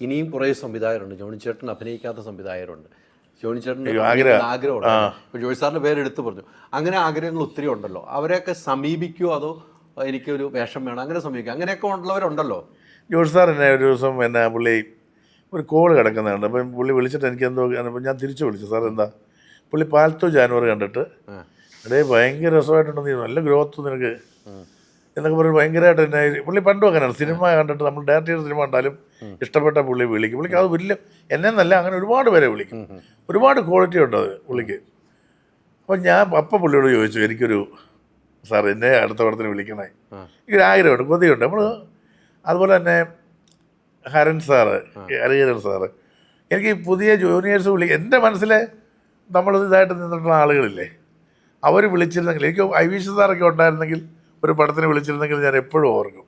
ഇനിയും കുറേ സംവിധായകരുണ്ട്. ജോണി ചേട്ടൻ അഭിനയിക്കാത്ത സംവിധായകരുണ്ട്. ജോണി ചേട്ടൻ. ആഗ്രഹമുണ്ട്. ഇപ്പോൾ ജോയി സാറിന്റെ പേര് എടുത്തു പറഞ്ഞു. അങ്ങനെ ആഗ്രഹങ്ങൾ ഒത്തിരി ഉണ്ടല്ലോ. അവരെയൊക്കെ സമീപിക്കുമോ അതോ എനിക്കൊരു വേഷം വേണം? അങ്ങനെ സമീപിക്കും. അങ്ങനെയൊക്കെ ഉള്ളവരുണ്ടല്ലോ. ജോഷി സാർ എന്നെ ഒരു ദിവസം എന്നെ പുള്ളി ഒരു കോൾ കിടക്കുന്നുണ്ട്. അപ്പം പുള്ളി വിളിച്ചിട്ട് എനിക്ക് എന്തോ അപ്പം ഞാൻ തിരിച്ചു വിളിച്ചു. സാർ എന്താ? പുള്ളി പാലത്തോ ജാനുവർ കണ്ടിട്ട്. അതേ ഭയങ്കര രസമായിട്ടുണ്ടെന്ന് നല്ല ഗ്രോത്ത് നിനക്ക്. എന്നൊക്കെ പറഞ്ഞ് ഭയങ്കരമായിട്ട് എന്നെ പുള്ളി പണ്ടും അങ്ങനെയാണ്. സിനിമ കണ്ടിട്ട് നമ്മൾ ഡയറക്റ്റ് ചെയ്ത സിനിമ കണ്ടാലും ഇഷ്ടപ്പെട്ട പുള്ളി വിളിക്കും. പുള്ളിക്ക് അത് വലിയ എന്നെ എന്നല്ല അങ്ങനെ ഒരുപാട് പേരെ വിളിക്കും. ഒരുപാട് ക്വാളിറ്റി ഉണ്ട് അത് പുള്ളിക്ക്. അപ്പം ഞാൻ അപ്പം പുള്ളിയോട് ചോദിച്ചു എനിക്കൊരു സാർ എന്നെ അടുത്ത പടത്തിന് വിളിക്കണേ. എനിക്കൊരു ആഗ്രഹമുണ്ട് കൊതിയുണ്ട്. നമ്മൾ അതുപോലെ തന്നെ ഹരൻ സാറ് ഹരിഹരൻ സാറ്. എനിക്ക് പുതിയ ജൂനിയേഴ്സ് വിളി എന്റെ മനസ്സിൽ നമ്മൾ ഇതായിട്ട് നിന്നിട്ടുള്ള ആളുകളില്ലേ? അവർ വിളിച്ചിരുന്നെങ്കിൽ എനിക്ക് ഐ വി സാറൊക്കെ ഉണ്ടായിരുന്നെങ്കിൽ ഒരു പടത്തിന് വിളിച്ചിരുന്നെങ്കിൽ ഞാൻ എപ്പോഴും ഓർക്കും.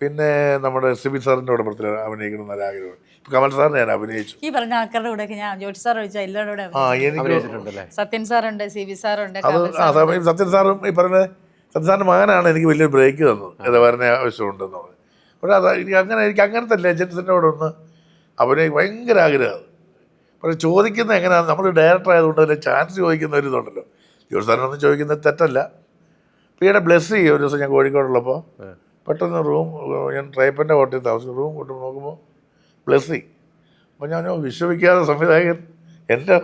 പിന്നെ നമ്മുടെ സിബി സാറിന്റെ കൂടെ പടത്തിൽ അഭിനയിക്കണം എന്നൊരു ആഗ്രഹം കമൽ സാറിനെ ഞാൻ അഭിനയിച്ചു. ഈ പറഞ്ഞ ആൾക്കാരുടെ കൂടെ ഞാൻ ജോഷി സാർ ചോദിച്ചാൽ എല്ലാവരുടെ കൂടെ ആ എനിക്ക് സത്യൻ സാറുണ്ട് സി ബി സാറുണ്ട് അത് ആ സമയം സത്യൻ സാറും ഈ പറഞ്ഞ സത്യൻ സാറിന്റെ മകനാണ് എനിക്ക് വലിയൊരു ബ്രേക്ക് തന്നത് ഇത് പറഞ്ഞ ആവശ്യമുണ്ടെന്ന് പറഞ്ഞു. പക്ഷേ അത് എനിക്ക് അങ്ങനെ എനിക്ക് അങ്ങനത്തെ ലെജൻസിനോടൊന്ന് കൂടെ ഒന്ന് അഭിനയിക്ക് ഭയങ്കര ആഗ്രഹമാണ്. പക്ഷേ ചോദിക്കുന്നത് എങ്ങനെയാണ് നമ്മൾ ഡയറക്ടർ ആയതുകൊണ്ട് തന്നെ ചാൻസ് ചോദിക്കുന്ന ഒരു ഇതുണ്ടല്ലോ. ജോലി സാറിനൊന്നും ചോദിക്കുന്നത് തെറ്റല്ല. പിയുടെ ബ്ലെസ് ചെയ്യും ഒരു ദിവസം ഞാൻ കോഴിക്കോടുള്ളപ്പോൾ. പെട്ടെന്ന് റൂം ഞാൻ ട്രൈപ്പന്റെ ഹോട്ടലിൽ താമസിക്കും റൂം കൊണ്ടു നോക്കുമ്പോൾ ബ്ലെസ്സി അപ്പോൾ ഞാൻ വിശ്വസിക്കാതെ സംവിധായകൻ എന്റെ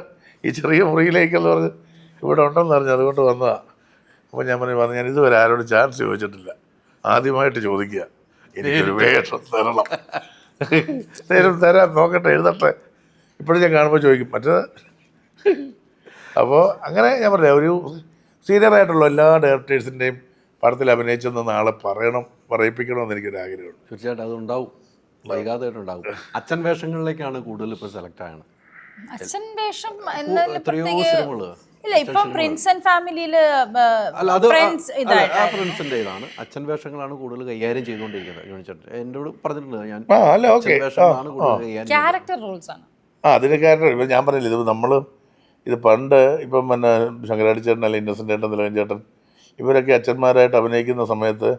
ഈ ചെറിയ മുറിയിലേക്കെന്ന് പറഞ്ഞ് ഇവിടെ ഉണ്ടെന്ന് അറിഞ്ഞു അതുകൊണ്ട് വന്നതാണ് അപ്പോൾ ഞാൻ പറഞ്ഞു പറഞ്ഞു ഞാൻ ഇതുവരെ ആരോട് ചാൻസ് ചോദിച്ചിട്ടില്ല. ആദ്യമായിട്ട് ചോദിക്കുക. എനിക്കൊരു വേഷം തരണം. നേരം തരാം നോക്കട്ടെ എഴുതട്ടെ. ഇപ്പോഴും ഞാൻ കാണുമ്പോൾ ചോദിക്കും മറ്റേത്? അപ്പോൾ അങ്ങനെ ഞാൻ പറഞ്ഞു ഒരു സീനിയറായിട്ടുള്ള എല്ലാ ഡയറക്ടേഴ്സിന്റെയും പടത്തിൽ അഭിനയിച്ചെന്ന് നാളെ പറയണം പറയിപ്പിക്കണമെന്ന് എനിക്കൊരു ആഗ്രഹമുണ്ട് തീർച്ചയായിട്ടും അതുണ്ടാവും. വൈകാതെ ഉണ്ടാവും അച്ഛൻ വേഷങ്ങളിലേക്കാണ് കൂടുതൽ ഇപ്പോൾ സെലക്ട് ആയത് അച്ഛൻ വേഷം ഇല്ല ഇപ്പൊ പ്രിൻസ് ആൻഡ് ഫാമിലിയിൽ ഫ്രണ്ട്സിന്റെ ഇതാണ്. അച്ഛൻ വേഷങ്ങളാണ് കൂടുതൽ കൈകാര്യം ചെയ്തുകൊണ്ടിരിക്കുന്നത്. ജോണി ചേട്ടൻ എന്നോട് പറഞ്ഞിട്ടുണ്ട് ഞാൻ. ക്യാരക്ടർ റോൾസ് ആണ്. ആ അതിന് കാരണം ഇപ്പം ഞാൻ പറഞ്ഞില്ല ഇത് നമ്മൾ ഇത് പണ്ട് ഇപ്പം പിന്നെ ശങ്കരാടി ചേട്ടൻ അല്ലെങ്കിൽ ഇന്നസെന്റ് ചേട്ടൻ നിലവൻ ചേട്ടൻ ഇവരൊക്കെ അച്ഛന്മാരായിട്ട് അഭിനയിക്കുന്ന സമയത്ത്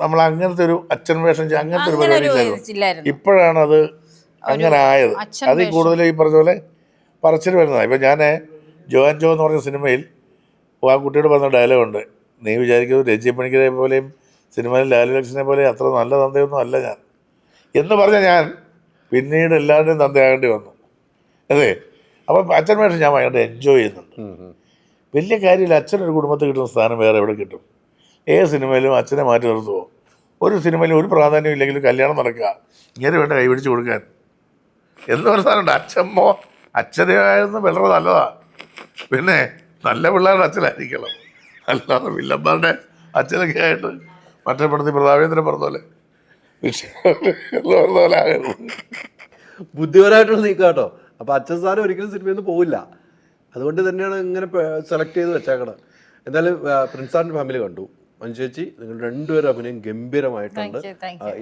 നമ്മൾ അങ്ങനത്തെ ഒരു അച്ഛൻ വേഷം അങ്ങനത്തെ ഒരു പരിപാടി ഇപ്പോഴാണ് അത് അങ്ങനെ ആയത്. അതിൽ കൂടുതൽ ഈ പറഞ്ഞ പോലെ പറച്ചിൽ വരുന്നതാണ് ഇപ്പം ഞാൻ ജോൻ ജോ എന്ന് പറഞ്ഞ സിനിമയിൽ ആ കുട്ടിയോട് പറഞ്ഞ ഡയലോഗുണ്ട് നീ വിചാരിക്കുന്നത് രജി പണിക്കരെ പോലെയും സിനിമയിൽ ലാലു ലക്ഷനെ പോലെ അത്ര നല്ല തന്തയൊന്നും അല്ല ഞാൻ. എന്ന് പറഞ്ഞ ഞാൻ പിന്നീട് എല്ലാവരുടെയും തന്തയാകേണ്ടി വന്നു. അതെ അപ്പം അച്ഛൻ വേഷം ഞാൻ ഭയങ്കര എൻജോയ് ചെയ്യുന്നുണ്ട്. വലിയ കാര്യമില്ല അച്ഛനൊരു കുടുംബത്തിൽ കിട്ടുന്ന സ്ഥാനം വേറെ എവിടെ കിട്ടും? ഏത് സിനിമയിലും അച്ഛനെ മാറ്റി നിർത്തുമോ ഒരു സിനിമയിലും ഒരു പ്രാധാന്യം ഇല്ലെങ്കിലും കല്യാണം നടക്കുക. ഇങ്ങനെ വേണ്ട കൈപിടിച്ച് കൊടുക്കാൻ. എന്ന് പറഞ്ഞ സാധനമുണ്ട് അച്ഛമ്മോ അച്ഛനായിരുന്നു വളരെ നല്ലതാണ് പിന്നെ നല്ല പിള്ളേരുടെ അച്ഛനായിരിക്കണം. അല്ലാതെ വില്ലന്മാരുടെ അച്ഛനൊക്കെ ആയിട്ട് മറ്റേ പടത്തിൽ പ്രതാപേന്ദ്രൻ പറഞ്ഞ പോലെ പറഞ്ഞ പോലെ ആകരുത്. ബുദ്ധിപരമായിട്ടുള്ള നീക്കം കേട്ടോ അപ്പൊ അച്ഛൻ സാറ് ഒരിക്കലും സിനിമയിൽ നിന്ന് പോവില്ല. അതുകൊണ്ട് തന്നെയാണ് ഇങ്ങനെ സെലക്ട് ചെയ്ത് വെച്ചേക്കണത്. എന്തായാലും പ്രിൻസ് ആൻഡ് ഫാമിലി കണ്ടു. മഞ്ജു ചേച്ചി നിങ്ങൾ രണ്ടുപേരും അഭിനയം ഗംഭീരമായിട്ടുണ്ട്.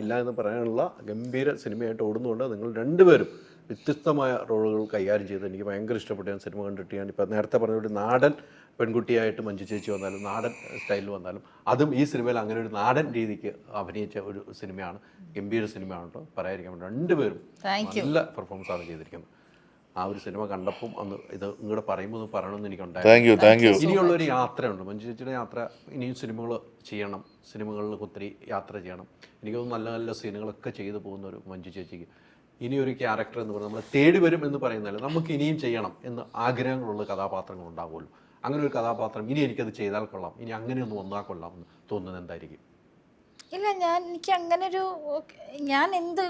ഇല്ല എന്ന് പറയാനുള്ള ഗംഭീര സിനിമയായിട്ട് ഓടുന്നുണ്ട്. നിങ്ങൾ രണ്ടുപേരും വ്യത്യസ്തമായ റോളുകൾ കൈകാര്യം ചെയ്ത് എനിക്ക് ഭയങ്കര ഇഷ്ടപ്പെട്ടു. ഞാൻ സിനിമ കണ്ടിട്ട് ഞാൻ ഇപ്പം നേരത്തെ പറഞ്ഞ ഒരു നാടൻ പെൺകുട്ടിയായിട്ട് മഞ്ജു ചേച്ചി വന്നാലും നാടൻ സ്റ്റൈലിൽ വന്നാലും അതും ഈ സിനിമയിൽ അങ്ങനെ ഒരു നാടൻ രീതിക്ക് അഭിനയിച്ച ഒരു സിനിമയാണ്. ഗംഭീര സിനിമയാണ് കേട്ടോ പറയാതിരിക്കാൻ രണ്ടുപേരും നല്ല പെർഫോമൻസ് ആണ് ചെയ്തിരിക്കുന്നത്. ആ ഒരു സിനിമ കണ്ടപ്പം അന്ന് ഇത് ഇങ്ങോട്ട് പറയുമ്പോൾ ഒന്ന് പറയണമെന്ന് എനിക്കുണ്ടായിരുന്നു. ഇനിയുള്ളൊരു യാത്രയുണ്ട്. മഞ്ജു ചേച്ചിയുടെ യാത്ര ഇനിയും സിനിമകൾ ചെയ്യണം. സിനിമകളിൽ ഒത്തിരി യാത്ര ചെയ്യണം. എനിക്ക് നല്ല നല്ല സീനുകളൊക്കെ ചെയ്തു പോകുന്ന ഒരു മഞ്ജു ചേച്ചിക്ക്. ഇനി ഒരു ക്യാരക്ടർ എന്ന് പറഞ്ഞാൽ നമ്മളെ തേടി വരും എന്ന് പറയുന്നതല്ല. നമുക്ക് ഇനിയും ചെയ്യണം എന്ന് ആഗ്രഹങ്ങളുള്ള കഥാപാത്രങ്ങൾ ഉണ്ടാവുമല്ലോ. അങ്ങനെ ഒരു കഥാപാത്രം ഇനി എനിക്കത് ചെയ്താൽ കൊള്ളാം. ഇനി അങ്ങനെ ഒന്ന് വന്നാൽ കൊള്ളാം എന്ന് തോന്നുന്നത് എന്തായിരിക്കും? ഇല്ല ഞാൻ എനിക്ക് അങ്ങനെ ഒരു ഞാൻ എന്ത്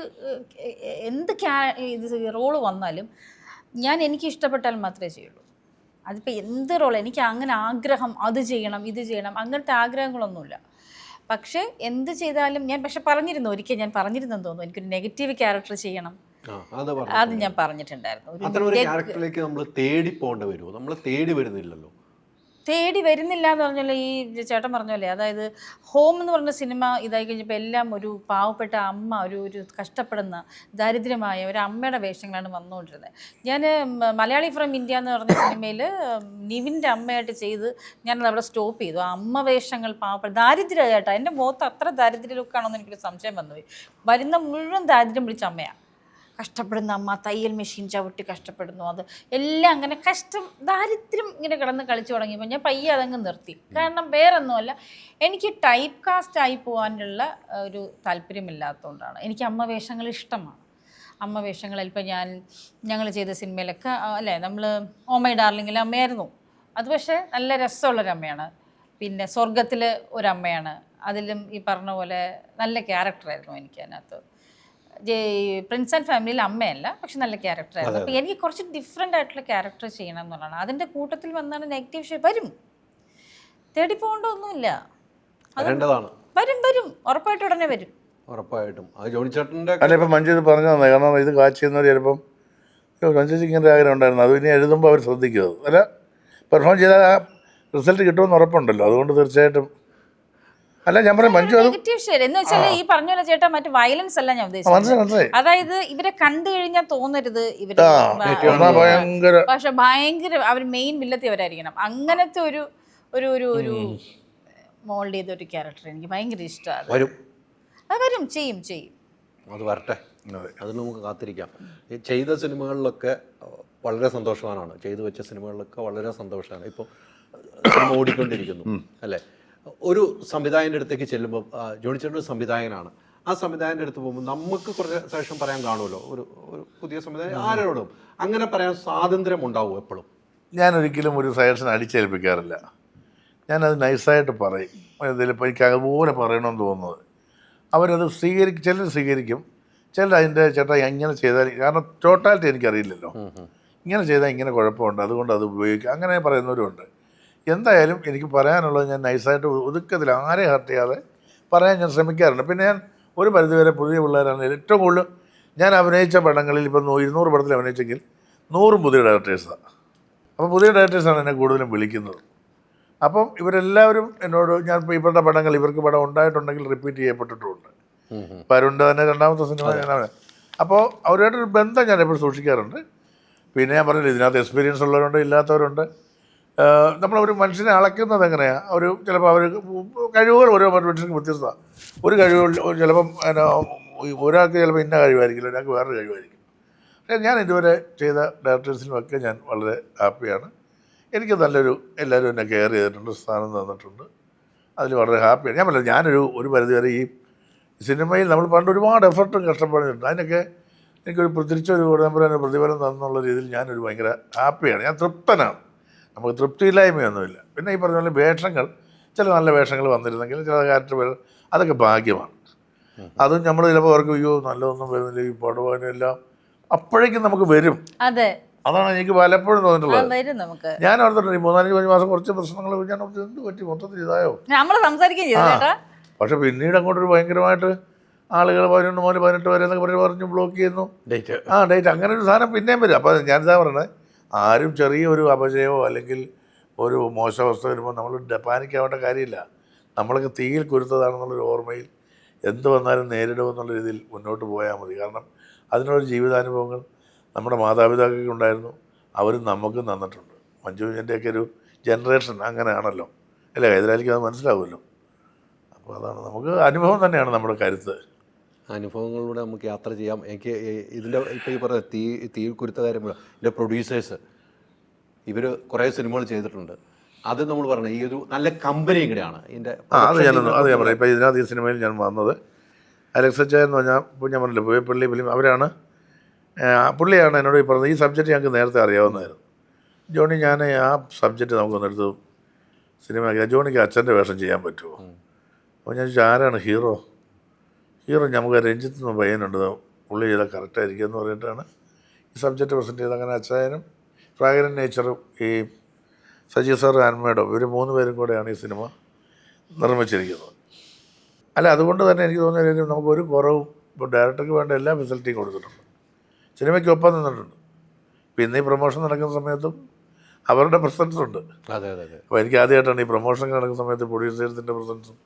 എന്ത് ക്യാ ഇത് റോൾ വന്നാലും ഞാൻ എനിക്ക് ഇഷ്ടപ്പെട്ടാൽ മാത്രമേ ചെയ്യുള്ളൂ. അതിപ്പോൾ എന്ത് റോൾ എനിക്ക് അങ്ങനെ ആഗ്രഹം അത് ചെയ്യണം ഇത് ചെയ്യണം അങ്ങനത്തെ ആഗ്രഹങ്ങളൊന്നുമില്ല. പക്ഷേ എന്ത് ചെയ്താലും ഞാൻ പക്ഷെ പറഞ്ഞിരുന്നു ഒരിക്കൽ ഞാൻ പറഞ്ഞിരുന്നെന്ന് തോന്നുന്നു എനിക്കൊരു നെഗറ്റീവ് ക്യാരക്ടർ ചെയ്യണം. അത് ഞാൻ പറഞ്ഞിട്ടുണ്ടായിരുന്നു. തേടി പോകേണ്ടി വരുമോ? നമ്മൾ തേടി വരുന്നില്ലല്ലോ. തേടി വരുന്നില്ല എന്ന് പറഞ്ഞാൽ ഈ ചേട്ടൻ പറഞ്ഞല്ലേ? അതായത് ഹോം എന്ന് പറഞ്ഞ സിനിമ ഇതായി കഴിഞ്ഞപ്പോൾ എല്ലാം ഒരു പാവപ്പെട്ട അമ്മ ഒരു ഒരു കഷ്ടപ്പെടുന്ന ദാരിദ്ര്യമായ ഒരു അമ്മയുടെ വേഷങ്ങളാണ് വന്നുകൊണ്ടിരുന്നത്. ഞാൻ മലയാളി ഫ്രം ഇന്ത്യ എന്ന് പറഞ്ഞ സിനിമയിൽ നിവിന്റെ അമ്മയായിട്ട് ചെയ്ത് ഞാനത് അവിടെ സ്റ്റോപ്പ് ചെയ്തു. അമ്മ വേഷങ്ങൾ പാവപ്പെട്ട ദാരിദ്ര്യമായിട്ടാണ് എന്റെ മുഖത്ത് അത്ര ദാരിദ്ര്യ ലുക്കാണോ എന്ന് എനിക്കൊരു സംശയം വന്നുപോയി. വരുന്ന മുഴുവൻ ദാരിദ്ര്യം പിടിച്ച അമ്മയാണ് കഷ്ടപ്പെടുന്ന അമ്മ തയ്യൽ മെഷീൻ ചവിട്ടി കഷ്ടപ്പെടുന്നു അത് എല്ലാം അങ്ങനെ കഷ്ടം ദാരിദ്ര്യം ഇങ്ങനെ കിടന്ന് കളിച്ചു തുടങ്ങിയപ്പോൾ ഞാൻ പയ്യെ അതങ്ങ് നിർത്തി. കാരണം വേറൊന്നുമല്ല എനിക്ക് ടൈപ്പ് കാസ്റ്റ് ആയി പോകാനുള്ള ഒരു താല്പര്യമില്ലാത്തതുകൊണ്ടാണ്. എനിക്ക് അമ്മ വേഷങ്ങൾ ഇഷ്ടമാണ്. അമ്മ വേഷങ്ങളിൽ ഇപ്പം ഞാൻ ഞങ്ങൾ ചെയ്ത സിനിമയിലൊക്കെ അല്ലേ നമ്മൾ ഓമൈ ഡാർലിങ്ങിലെ അമ്മയായിരുന്നു. അത് പക്ഷേ നല്ല രസമുള്ളൊരമ്മയാണ്. പിന്നെ സ്വർഗത്തിൽ ഒരമ്മയാണ്. അതിലും ഈ പറഞ്ഞ പോലെ നല്ല ക്യാരക്ടറായിരുന്നു എനിക്ക് അതിനകത്ത്. പ്രിൻസ് ആൻഡ് ഫാമിലിയിൽ അമ്മയല്ല പക്ഷെ നല്ല ക്യാരക്ടറായിരുന്നു അപ്പോൾ എനിക്ക് കുറച്ച് ഡിഫറെന്റ് ആയിട്ടുള്ള ക്യാരക്ടർ ചെയ്യണം എന്നുള്ളതാണ്. അതിന്റെ കൂട്ടത്തിൽ വന്നാണ് നെഗറ്റീവ് ഷേ വരും. തേടി പോകേണ്ട ഒന്നുമില്ല. വരും വരും. ഉറപ്പായിട്ടും ഉടനെ വരും. ഉറപ്പായിട്ടും. അത് ജോണി ചേട്ടന്റെ അല്ല ഇപ്പം മഞ്ജു ഇത് പറഞ്ഞു തന്നെ കാരണം ഇത് കാച്ച് ചെയ്യുന്നവർ ചിലപ്പം മഞ്ജുക്ക് ഇങ്ങനെ ആഗ്രഹം ഉണ്ടായിരുന്നു. അത് ഇനി എഴുതുമ്പോൾ അവർ ശ്രദ്ധിക്കും അത്. അല്ല പെർഫോം ചെയ്താൽ ആ റിസൾട്ട് കിട്ടുമെന്ന് ഉറപ്പുണ്ടല്ലോ. അതുകൊണ്ട് തീർച്ചയായിട്ടും അല്ല ഞാൻ പറയും മഞ്ജു അത് നെഗറ്റീവ് ഷെയർ എന്ന് വെച്ചാൽ ഈ പറഞ്ഞ പോലെ ചേട്ടാ മറ്റു വയലൻസ് അല്ല ഞാൻ ഉദ്ദേശിച്ചത്. അതായത് ഇവരെ കണ്ടു കഴിഞ്ഞാൽ തോന്നരുത് ഇവർ. ഭയങ്കര പക്ഷെ ഭയങ്കര അവർ മെയിൻ വില്ലത്തി അവരായിരിക്കണം അങ്ങനത്തെ ഒരു ഒരു ഒരു ഒരു മോൾഡ് ചെയ്ത ഒരു ക്യാരക്ടർ എനിക്ക് ഭയങ്കര ഇഷ്ടമാണ് വരും. അത് വരും ചെയ്യും ചെയ്യും. അത് വരട്ടെ. അതിന് നമുക്ക് കാത്തിരിക്കാം. ഈ ചെയ്ത സിനിമകളിലൊക്കെ വളരെ സന്തോഷവാനാണ്. ചെയ്തു വെച്ച സിനിമകളിലൊക്കെ വളരെ സന്തോഷമാണ്. ഇപ്പോൾ ഓടിക്കൊണ്ടിരിക്കുന്നു അല്ലേ? ഒരു സംവിധായകന്റെ അടുത്തേക്ക് ചെല്ലുമ്പോൾ ജോണി ചേട്ടൻ ഒരു സംവിധായകനാണ്. ആ സംവിധായകന്റെ അടുത്ത് പോകുമ്പോൾ നമുക്ക് കുറച്ച് ശേഷം പറയാൻ കാണുമല്ലോ. ഒരു ഒരു പുതിയ സംവിധായകൻ ആരോടും അങ്ങനെ പറയാൻ സ്വാതന്ത്ര്യം ഉണ്ടാവും എപ്പോഴും? ഞാൻ ഒരിക്കലും ഒരു സജഷൻ അടിച്ചേൽപ്പിക്കാറില്ല. ഞാനത് നൈസായിട്ട് പറയും. ഇതിലിപ്പോൾ എനിക്ക് അതുപോലെ പറയണമെന്ന് തോന്നുന്നത്. അവരത് സ്വീകരിക്കും ചിലർ സ്വീകരിക്കും. ചിലർ അതിന്റെ ചേട്ടാ എങ്ങനെ ചെയ്താൽ കാരണം ടോട്ടാലിറ്റി എനിക്കറിയില്ലല്ലോ. ഇങ്ങനെ ചെയ്താൽ ഇങ്ങനെ കുഴപ്പമുണ്ട്. അതുകൊണ്ട് അത് ഉപയോഗിക്കുക അങ്ങനെ പറയുന്നവരുമുണ്ട്. എന്തായാലും എനിക്ക് പറയാനുള്ളത് ഞാൻ നൈസായിട്ട് ഒതുക്കത്തിൽ ആരെ ഹർട്ട് ചെയ്യാതെ പറയാൻ ഞാൻ ശ്രമിക്കാറുണ്ട്. പിന്നെ ഞാൻ ഒരു പരിധിവരെ പുതിയ പിള്ളേരാണ്. ഏറ്റവും കൂടുതൽ ഞാൻ അഭിനയിച്ച പടങ്ങളിൽ ഇപ്പം ഇരുന്നൂറ് പടത്തിൽ അഭിനയിച്ചെങ്കിൽ നൂറും പുതിയ ഡയറക്ടേഴ്സാണ് അപ്പോൾ പുതിയ ഡയറക്ടേഴ്സാണ് എന്നെ കൂടുതലും വിളിക്കുന്നത്. അപ്പം ഇവരെല്ലാവരും എന്നോട് ഞാൻ ഇപ്പോൾ ഇവരുടെ പടങ്ങൾ ഇവർക്ക് പടം ഉണ്ടായിട്ടുണ്ടെങ്കിൽ റിപ്പീറ്റ് ചെയ്യപ്പെട്ടിട്ടുണ്ട്. പരുണ്ട് തന്നെ രണ്ടാമത്തെ സിനിമ ഞാനാണ് അപ്പോൾ അവരുമായിട്ടൊരു ബന്ധം ഞാൻ എപ്പോഴും സൂക്ഷിക്കാറുണ്ട്. പിന്നെ ഞാൻ പറഞ്ഞില്ല ഇതിനകത്ത് എക്സ്പീരിയൻസ് ഉള്ളവരുണ്ട് ഇല്ലാത്തവരുണ്ട്. നമ്മളൊരു മനുഷ്യനെ അളക്കുന്നത് എങ്ങനെയാണ് ഒരു ചിലപ്പോൾ അവർ കഴിവുകൾ ഓരോ മനുഷ്യർക്ക് വ്യത്യസ്തമാണ് ഒരു കഴിവുകൾ ചിലപ്പം ഒരാൾക്ക് ചിലപ്പോൾ ഇന്ന കഴിവായിരിക്കില്ല ഒരാൾക്ക് വേറൊരു കഴിവായിരിക്കും. പക്ഷേ ഞാൻ ഇതുവരെ ചെയ്ത ഡയറക്ടേഴ്സിനുമൊക്കെ ഞാൻ വളരെ ഹാപ്പിയാണ്. എനിക്ക് നല്ലൊരു എല്ലാവരും എന്നെ കെയർ ചെയ്തിട്ടുണ്ട് സ്ഥാനം തന്നിട്ടുണ്ട്. അതിൽ വളരെ ഹാപ്പിയാണ്. ഞാൻ പറഞ്ഞത് ഞാനൊരു ഒരു പരിധി വരെ ഈ സിനിമയിൽ നമ്മൾ പണ്ട് ഒരുപാട് എഫർട്ടും കഷ്ടപ്പെടുന്നുണ്ട് അതിനൊക്കെ എനിക്കൊരു തിരിച്ചൊരു ഉടമ്പരന് പ്രതിഫലം തന്നുള്ള രീതിയിൽ ഞാനൊരു ഭയങ്കര ഹാപ്പിയാണ്. ഞാൻ തൃപ്തനാണ്. നമുക്ക് തൃപ്തിയില്ലായ്മയൊന്നുമില്ല. പിന്നെ ഈ പറഞ്ഞ പോലെ വേഷങ്ങൾ ചില നല്ല വേഷങ്ങൾ വന്നിരുന്നെങ്കിൽ ചില ക്യാരക്ടർ അതൊക്കെ ഭാഗ്യമാണ്. അതും നമ്മൾ ചിലപ്പോൾ ഓർക്കും അയ്യോ നല്ലതൊന്നും വരുന്നില്ല ഈ പടവാനെല്ലാം അപ്പോഴേക്കും നമുക്ക് വരും. അതെ. അതാണ് എനിക്ക് പലപ്പോഴും തോന്നിയിട്ടുള്ളത്. വരും നമുക്ക്. ഞാൻ ഓർത്തിട്ടുണ്ട് ഈ മൂന്നാലഞ്ച് അഞ്ച് മാസം കുറച്ച് പ്രശ്നങ്ങൾ ഞാൻ ഓർത്ത് എന്ത് പറ്റി? മൊത്തത്തിൽ ഇതായോ? പക്ഷെ പിന്നീട് അങ്ങോട്ടൊരു ഭയങ്കരമായിട്ട് ആളുകൾ പതിനൊന്ന് മുതൽ പതിനെട്ട് വരെ എന്നൊക്കെ പറഞ്ഞ് പറഞ്ഞു ബ്ലോക്ക് ചെയ്യുന്നു. ഡേറ്റ് ആ ഡേറ്റ് അങ്ങനെ ഒരു സാധനം പിന്നെയും വരും. അപ്പം ഞാനിതാ പറയണത് ആരും ചെറിയ ഒരു അപജയമോ അല്ലെങ്കിൽ ഒരു മോശം അവസ്ഥ വരുമ്പോൾ നമ്മൾ പാനിക്കാവേണ്ട കാര്യമില്ല. നമ്മളൊക്കെ തീയിൽ കുരുത്തതാണെന്നുള്ളൊരു ഓർമ്മയിൽ എന്ത് വന്നാലും നേരിടുമെന്നുള്ള രീതിയിൽ മുന്നോട്ട് പോയാൽ മതി. കാരണം അതിനുള്ള ജീവിതാനുഭവങ്ങൾ നമ്മുടെ മാതാപിതാക്കൾക്ക് ഉണ്ടായിരുന്നു. അവരും നമുക്കും തന്നിട്ടുണ്ട്. മഞ്ജുവിന്റെയൊക്കെ ഒരു ജനറേഷൻ അങ്ങനെയാണല്ലോ. അല്ലേ? ഹൈദരാലിക്ക് അത് മനസ്സിലാവുമല്ലോ. അപ്പോൾ അതാണ്. നമുക്ക് അനുഭവം തന്നെയാണ് നമ്മുടെ കരുത്ത്. അനുഭവങ്ങളിലൂടെ നമുക്ക് യാത്ര ചെയ്യാം. എനിക്ക് ഇതിന്റെ ഇപ്പോൾ ഈ പറഞ്ഞ തീ തീ കുരുത്ത കാര്യം എന്റെ പ്രൊഡ്യൂസേഴ്സ് ഇവർ കുറേ സിനിമകൾ ചെയ്തിട്ടുണ്ട്. അത് നമ്മൾ പറഞ്ഞത് ഈ ഒരു നല്ല കമ്പനിയും കൂടെയാണ് ഇതിന്റെ അത് ഞാൻ അത് ഞാൻ പറയാം ഇപ്പോൾ ഇതിനകത്ത് ഈ സിനിമയിൽ ഞാൻ വന്നത് അലക്സ് അച്ചായ എന്ന് പറഞ്ഞാൽ ഇപ്പോൾ ഞാൻ പറഞ്ഞില്ല പുയപ്പള്ളി ഫിലിം അവരാണ്. ആ, പുള്ളിയാണ് എന്നോട് ഈ പറഞ്ഞത്. ഈ സബ്ജക്റ്റ് ഞങ്ങൾക്ക് നേരത്തെ അറിയാവുന്നതായിരുന്നു. ജോണി ഞാൻ ആ സബ്ജക്റ്റ് നമുക്കൊന്നെടുത്ത് സിനിമ ജോണിക്ക് അച്ഛന്റെ വേഷം ചെയ്യാൻ പറ്റുമോ? അപ്പോൾ ഞാൻ ചോദിച്ചു ആരാണ് ഹീറോ? ഹീറോ നമുക്ക് രഞ്ജിത്ത് എന്ന പയ്യനുണ്ട്. പുള്ളി ചെയ്താൽ കറക്റ്റായിരിക്കും എന്ന് പറഞ്ഞിട്ടാണ് ഈ സബ്ജക്റ്റ് പ്രസന്റ് ചെയ്ത് അങ്ങനെ അച്ചായനും പ്രാകരൻ നേച്ചറും ഈ സജീവ് സാർ ആൻമേഡോ ഇവർ മൂന്ന് പേരും കൂടെയാണ് ഈ സിനിമ നിർമ്മിച്ചിരിക്കുന്നത്. അല്ല അതുകൊണ്ട് തന്നെ എനിക്ക് തോന്നിയ നമുക്ക് ഒരു കുറവും ഇപ്പോൾ ഡയറക്ടർക്ക് വേണ്ട എല്ലാ ഫെസിലിറ്റിയും കൊടുത്തിട്ടുണ്ട്. സിനിമയ്ക്ക് ഒപ്പം നിന്നിട്ടുണ്ട് പിന്നെ ഈ പ്രൊമോഷൻ നടക്കുന്ന സമയത്തും അവരുടെ പ്രസൻസ് ഉണ്ട്. അതെ അതെ അതെ. അപ്പോൾ എനിക്ക് ആദ്യമായിട്ടാണ് ഈ പ്രൊമോഷൻ നടക്കുന്ന സമയത്ത് പ്രൊഡ്യൂസേഴ്സിന്റെ പ്രസൻസും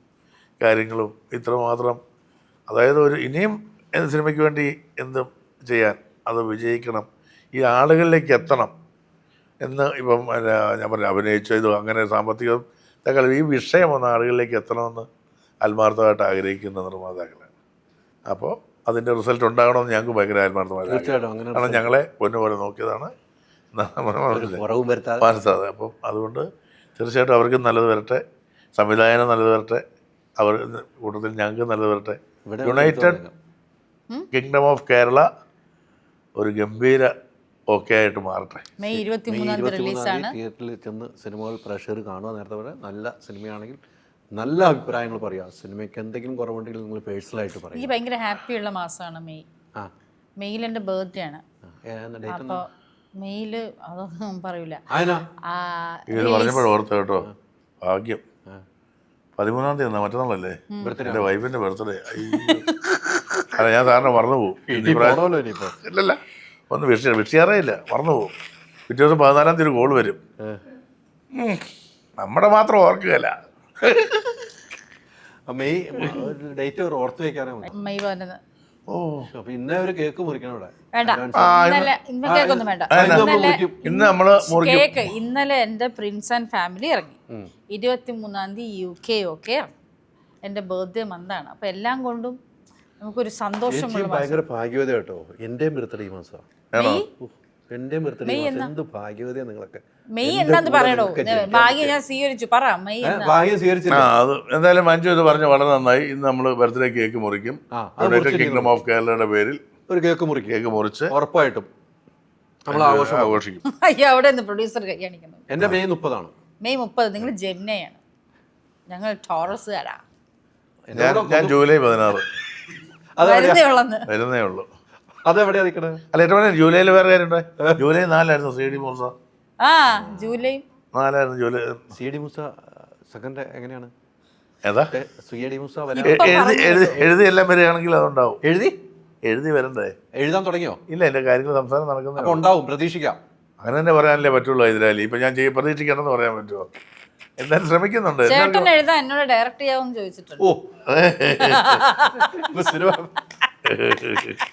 കാര്യങ്ങളും ഇത്രമാത്രം അതായത് ഒരു ഇനിയും എന്ത് സിനിമയ്ക്ക് വേണ്ടി എന്തും ചെയ്യാൻ അത് വിജയിക്കണം ഈ ആളുകളിലേക്ക് എത്തണം എന്ന് ഇപ്പം ഞാൻ പറഞ്ഞു അഭിനയിച്ചതോ അങ്ങനെ സാമ്പത്തികത്തെക്കാൾ ഈ വിഷയം ഒന്ന് ആളുകളിലേക്ക് എത്തണമെന്ന് ആത്മാർത്ഥമായിട്ട് ആഗ്രഹിക്കുന്ന നിർമ്മാതാക്കളാണ്. അപ്പോൾ അതിന്റെ റിസൾട്ട് ഉണ്ടാകണമെന്ന് ഞങ്ങൾക്ക് ഭയങ്കര ആത്മാർത്ഥമായ കാരണം ഞങ്ങളെ പൊന്നുപോലെ നോക്കിയതാണ്. മനസ്സിലാതെ അപ്പം അതുകൊണ്ട് തീർച്ചയായിട്ടും അവർക്കും നല്ലത് വരട്ടെ സംവിധായകനും നല്ലത് വരട്ടെ അവർ കൂട്ടത്തിൽ ഞങ്ങൾക്ക് നല്ലത് വരട്ടെ. യുണൈറ്റഡ് കിങ്ഡം ഓഫ് കേരള ഒരു ഗംഭീര ഓക്കെ ആയിട്ട് മാറട്ടെ. മെയ് ഇരുപത്തി മൂന്നാം തീയതി തിയേറ്ററിൽ ചെന്ന് സിനിമകൾ പ്രേക്ഷകർ കാണുക നേരത്തെ പറയാം. നല്ല സിനിമയാണെങ്കിൽ നല്ല അഭിപ്രായങ്ങൾ പറയാം. സിനിമയ്ക്ക് എന്തെങ്കിലും കുറവുണ്ടെങ്കിൽ നിങ്ങൾ പേഴ്സണലായിട്ട് പറയാം. എനിക്ക് ഭയങ്കര ഹാപ്പി ഹാപ്പിയുള്ള മാസമാണ് മെയ്. ആ. മെയ്യിൽ എന്റെ ബർത്ത്ഡേ ആണ്. അപ്പോൾ മെയ്യിൽ അതൊന്നും പറയൂല. കേട്ടോ. ഭാഗ്യം. പതിമൂന്നാം തീയതി മറ്റന്നാളല്ലേ? എന്റെ വൈഫിന്റെ ബർത്ത്ഡേ അല്ല ഞാൻ സാറിന് മറന്നു പോകും. ഇല്ലല്ല. ഒന്ന് വിഷയ വിഷയാറേ ഇല്ല. മറന്നു പോകും. പിറ്റേ ദിവസം പതിനാലാം തീയതി കോൾ വരും. നമ്മുടെ മാത്രം ഓർക്കുകയല്ല. മെയ് ഡേറ്റ് ഓർത്ത് വെക്കാനേ മെയ് പതിനൊന്ന് ഓ. ഒരു കേക്ക് മുറിക്കണം ഇവിടെ. വേണ്ട. ഇന്നലെ ഇന്ന് കേക്കൊന്നും വേണ്ട. ആ, ഇന്ന് നമ്മൾ ഇന്നലെ മുറിക്കും. ഇന്ന് നമ്മൾ മുറിക്കും. കേക്ക്. ഇന്നലെ എന്റെ പ്രിൻസ് ആൻഡ് ഫാമിലി ഇറങ്ങി. ഇരുപത്തി മൂന്നാം തീയതി യു കെ ഒക്കെ ഇറങ്ങി എന്റെ ബർത്ത്ഡേ മന്താണ് അപ്പൊ എല്ലാം കൊണ്ടും നമുക്കൊരു സന്തോഷം ഭയങ്കര ഭാഗ്യവത കേട്ടോ ബർത്ത്ഡേ ഈ മാസം. ബർത്ത്ഡേ എന്ത് ഭാഗ്യവതയാ നിങ്ങളൊക്കെ? മെയ് എന്റെ എന്താന്ന് പറയണോ? ഭാഗ്യം ഞാൻ സ്വീകരിച്ചു. പറ മെയ് ഭാഗ്യം സ്വീകരിച്ചു ആ അത് എന്തായാലും മഞ്ജു ഇത് പറഞ്ഞു വളരെ നന്നായി. ഇന്ന് നമ്മൾ ബർത്ത്ഡേ കേക്ക് മുറിക്കും. യുണൈറ്റഡ് കിങ്ഡം ഓഫ് കേരളയുടെ പേരിൽ ഒരു കേക്ക് മുറിക്കും. കേക്ക് മുറിച്ച് ഉറപ്പായിട്ടും. നമ്മൾ ആഘോഷം ആഘോഷിക്കും. അയ്യോ അവിടെ നിന്ന് പ്രൊഡ്യൂസർ കാണിക്കുന്നു. എന്റെ മെയ് മുപ്പതാണ്. മെയ് മുപ്പത്. നിങ്ങൾ ജെമിനയാണ് ഞങ്ങൾ ടോറസുകാരാ. ഞാൻ ഞാൻ ജൂലൈ പതിനാറ്. വരുന്നേ ഉള്ളൂ. അതെവിടെയാ നിക്കണേ? അല്ല ഏറ്റവും വലിയ ജൂലൈയിൽ വേറെ കാര്യമുണ്ട്? ജൂലൈ നാലായിരുന്നു സി ഡി മൂസ. ആ July. നാലായിരുന്നു July. C D Moosa second എങ്ങനെയാണ്? ഏതാ? സി ഡി മുസ എ- എഴുതി എല്ലാം വരികയാണെങ്കിൽ അതുണ്ടാവും. എഴുതി? എഴുതി വരണ്ടേ? എഴുതാൻ തുടങ്ങിയോ? ഇല്ല എന്റെ കാര്യങ്ങൾ സംസാരം നടക്കുന്നേ അപ്പൊ ഉണ്ടാവും പ്രതീക്ഷിക്കാം. അങ്ങനെ തന്നെ പറയാനല്ലേ പറ്റുള്ളൂ ഹൈദരാലി ഇപ്പൊ ഞാൻ ചെയ്യ പ്രതീക്ഷിക്കണമെന്ന് പറയാൻ പറ്റുമോ? എന്തായാലും ശ്രമിക്കുന്നുണ്ട്. ചേട്ടൻ എഴുതാൻ എന്നോട് ഡയറക്റ്റ് ചെയ്യാമെന്ന് ചോദിച്ചിട്ടുണ്ട്. ഓ.